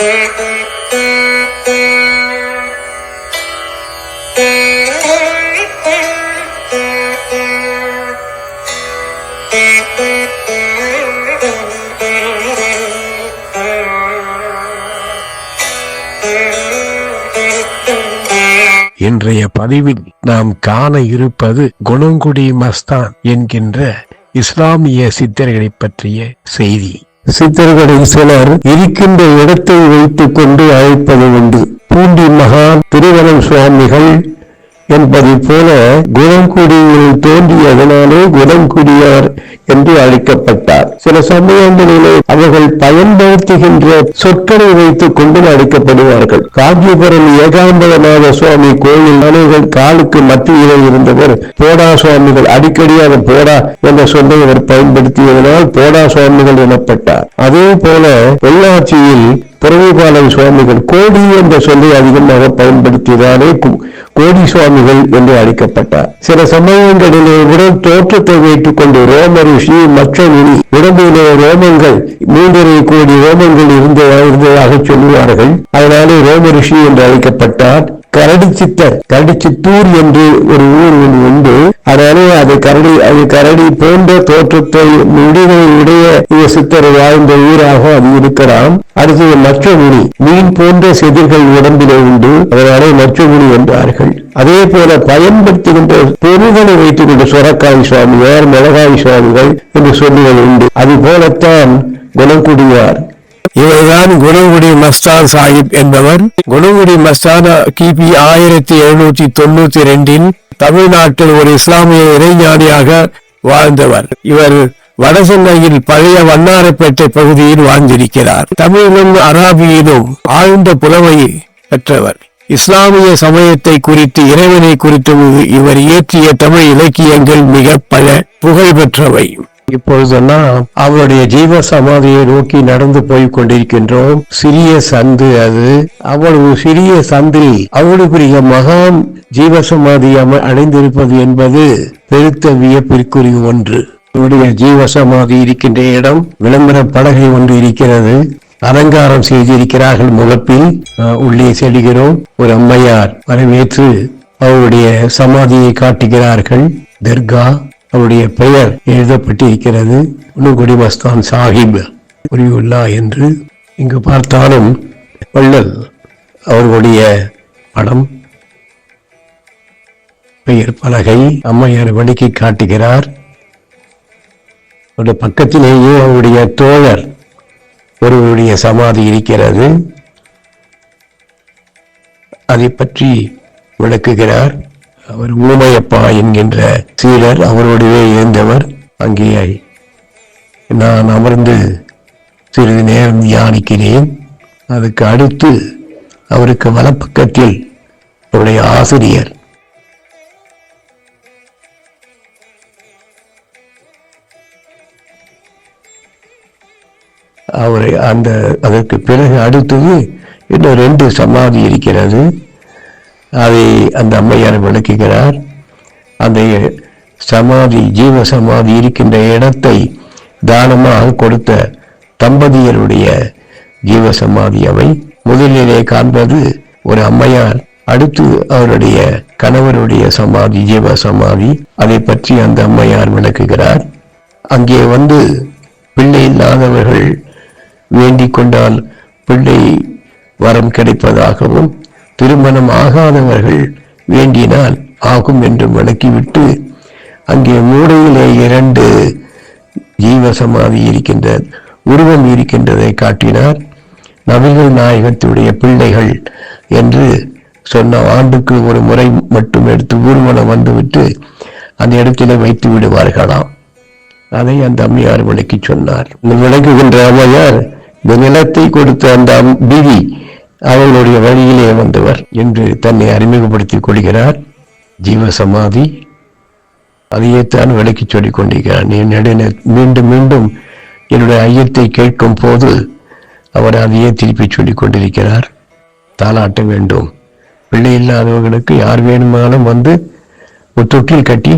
இன்றைய பதிவில் நாம் காண இருப்பது குணங்குடி மஸ்தான் என்கின்ற இஸ்லாமிய சித்தர்களை பற்றிய செய்தி. சித்தர்களில் சிலர் இருக்கின்ற இடத்தை வைத்துக் கொண்டு அழைப்பது உண்டு. பூண்டி மகான் திருவனம் சுவாமிகள் என்பதை போல குணங்குடியில் தோன்றியதனாலே குணங்குடியார் என்று அழைக்கப்பட்டார். சில சமயங்களிலே அவர்கள் பயன்படுத்துகின்ற சொற்களை வைத்துக் கொண்டு அழைக்கப்படுவார்கள் காஞ்சிபுரம் ஏகாம்பரநாத சுவாமி கோயில் அணைகள் காலுக்கு மத்தியிலே இருந்தவர் போடா சுவாமிகள். அடிக்கடி அவர் போடா என்ற சொல்லை அவர் பயன்படுத்தியதனால் போடா சுவாமிகள் எனப்பட்டார். அதே போல பொள்ளாச்சியில் பிறவிபாலன் சுவாமிகள் கோடி என்ற சொல்லை அதிகமாக பயன்படுத்தியதாலே கோடி சுவாமிகள் என்று அழைக்கப்பட்டார். சில சமயங்களிலே உடல் தோற்றத்தை வைத்துக் கொண்டு ரோம ரிஷி மற்ற உடம்பிலே ரோமங்கள் மூன்றரை கோடி ரோமங்கள் இருந்ததா இருந்ததாக சொல்லுவார்கள். அதனாலே ரோம ரிஷி என்று அழைக்கப்பட்டார். கரடி சித்தர் கரடி சித்தூர் என்று ஒரு ஊர் ஒன்று உண்டு. அதாவது அது கரடி அது கரடி போன்ற தோற்றத்தை முடிவை உடைய சித்தர் வாழ்ந்த ஊராக அது இருக்கலாம். அடுத்தது மச்சமுனி மீன் போன்ற செதிர்கள் உடம்பிலே உண்டு. அதனாலே மச்சமுனி என்றார்கள் அதே போல பயன்படுத்துகின்ற பொருள்களை வைத்துக் கொண்ட சுரக்காய் சுவாமியார் மிளகாய் சுவாமிகள் என்று சொல்லுவது உண்டு. அது போலத்தான் குணங்குடியார் இவர்தான் குணங்குடி மஸ்தான் சாஹிப் என்பவர் குணங்குடி மஸ்தான கிபி ஆயிரத்தி எழுநூற்றி தொண்ணூத்தி ரெண்டில் தமிழ்நாட்டில் ஒரு இஸ்லாமிய இறைஞானியாக வாழ்ந்தவர். இவர் வடசென்னையில் பழைய வண்ணாரப்பேட்டை பகுதியில் வாழ்ந்திருக்கிறார். தமிழிலும் அராபியிலும் ஆழ்ந்த புலமை பெற்றவர். இஸ்லாமிய சமயத்தை குறித்து இறைவனை குறித்து இவர் இயற்றிய தமிழ் இலக்கியங்கள் மிக பல புகழ் பெற்றவை இப்பொழுதெல்லாம் அவருடைய ஜீவ சமாதியை நோக்கி நடந்து போய் கொண்டிருக்கின்றோம். சிறிய சந்து அது. அவ்வளவு சிறிய சந்தில் அவ்வளவு பெரிய மகான் ஜீவ சமாதி அடைந்திருப்பது என்பது பெருத்த வியப்பிற்குரிய ஒன்று. அவருடைய ஜீவ சமாதி இருக்கின்ற இடம் விளம்பர பலகை ஒன்று இருக்கிறது. அலங்காரம் செய்திருக்கிறார்கள் முகப்பில். உள்ளே செல்கிறோம். ஒரு அம்மையார் வரவேற்று அவருடைய சமாதியை காட்டுகிறார்கள். தர்கா அவருடைய பெயர் எழுதப்பட்டிருக்கிறது. உணுகுடி மஸ்தான் சாஹிப். உரியுல்லா என்று இங்கு பார்த்தாலும் வள்ளல் அவர்களுடைய படம் பெயர் பலகை அம்மையார் வழிக்கு காட்டுகிறார். அவருடைய பக்கத்திலேயே அவருடைய தோழர் ஒருவருடைய சமாதி இருக்கிறது. அதை பற்றி விளக்குகிறார். அவர் ஊமையப்பா என்கின்ற சீடர் அவருடைய இருந்தவர் அங்கேயே நான் அமர்ந்து சிறிது நேரம் தியானிக்கிறேன். அதுக்கு அடுத்து அவருக்கு வலப்பக்கத்தில் அவருடைய ஆசிரியர். அவரை அந்த அதற்கு பிறகு அடுத்தது இன்னும் ரெண்டு சமாதி இருக்கிறது. அதை அந்த அம்மையார் விளக்குகிறார். அந்த சமாதி ஜீவ சமாதி இருக்கின்ற இடத்தை தானமாக கொடுத்த தம்பதியருடைய ஜீவ சமாதி அவை. முதலிலே காண்பது ஒரு அம்மையார் அடுத்து அவருடைய கணவருடைய சமாதி ஜீவ சமாதி அதை பற்றி அந்த அம்மையார் விளக்குகிறார். அங்கே வந்து பிள்ளை இல்லாதவர்கள் வேண்டிக் கொண்டால் பிள்ளை வரம் கிடைப்பதாகவும் திருமணம் ஆகாதவர்கள் வேண்டினால் ஆகும் என்று விளக்கிவிட்டு அங்கே மூடையிலே இரண்டு ஜீவசமாதி இருக்கின்ற உருவம் இருக்கின்றதை காட்டினார். நபிகள் நாயகத்துடைய பிள்ளைகள் என்று சொன்ன ஆண்டுக்கு ஒரு முறை மட்டும் எடுத்து ஊர்வலம் வந்துவிட்டு அந்த இடத்திலே வைத்து விடுவார்களாம். அதை அந்த அம்மையார் விளக்கி சொன்னார். விளக்குகின்ற அம்மையார் இந்த நிலத்தை கொடுத்த அந்த அம்- பிவி அவர்களுடைய வழியிலே வந்தவர் என்று தன்னை அறிமுகப்படுத்திக் கொள்கிறார். ஜீவ சமாதி அதையே தான் விளக்கி சொல்லிக் கொண்டிருக்கிறார். நீ மீண்டும் மீண்டும் என்னுடைய ஐயத்தை கேட்கும் போது அவர் அதையே திருப்பி சொல்லிக் கொண்டிருக்கிறார். தாளாட்ட வேண்டும். பிள்ளை இல்லாதவர்களுக்கு யார் வேணுமானாலும் வந்து ஒரு தொட்டில் கட்டி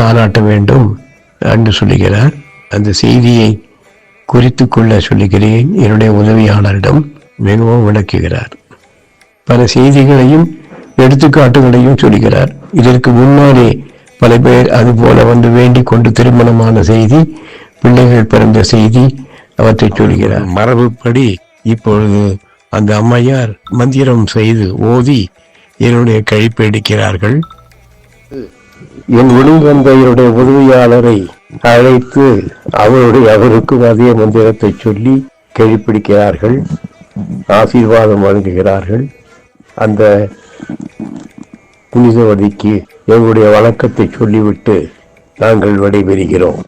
தாளாட்ட வேண்டும் என்று சொல்லுகிறார். அந்த செய்தியை குறித்து கொள்ள சொல்லுகிறேன். என்னுடைய உதவியாளரிடம் மிகவும் விளக்குகிறார். பல செய்திகளையும் எடுத்துக்காட்டுகளையும் சொல்கிறார். இதற்கு முன்னாலே பல பேர் அதுபோல வந்து வேண்டிக் கொண்டு திருமணமான செய்தி பிள்ளைகள் பிறந்த செய்தி அவற்றை சொல்கிறார். மரபுப்படி இப்பொழுது அந்த அம்மையார் மந்திரம் செய்து ஓதி என்னுடைய கழிப்பு எடுக்கிறார்கள். என் ஒளிவந்தையருடைய உதவியாளரை அழைத்து அவருடைய அவருக்கும் அதே மந்திரத்தை சொல்லி கழிப்பிடிக்கிறார்கள் ஆசீர்வாதம் வழங்குகிறார்கள். அந்த புனிதவதிக்கு எங்களுடைய வணக்கத்தை சொல்லிவிட்டு நாங்கள் விடைபெறுகிறோம்.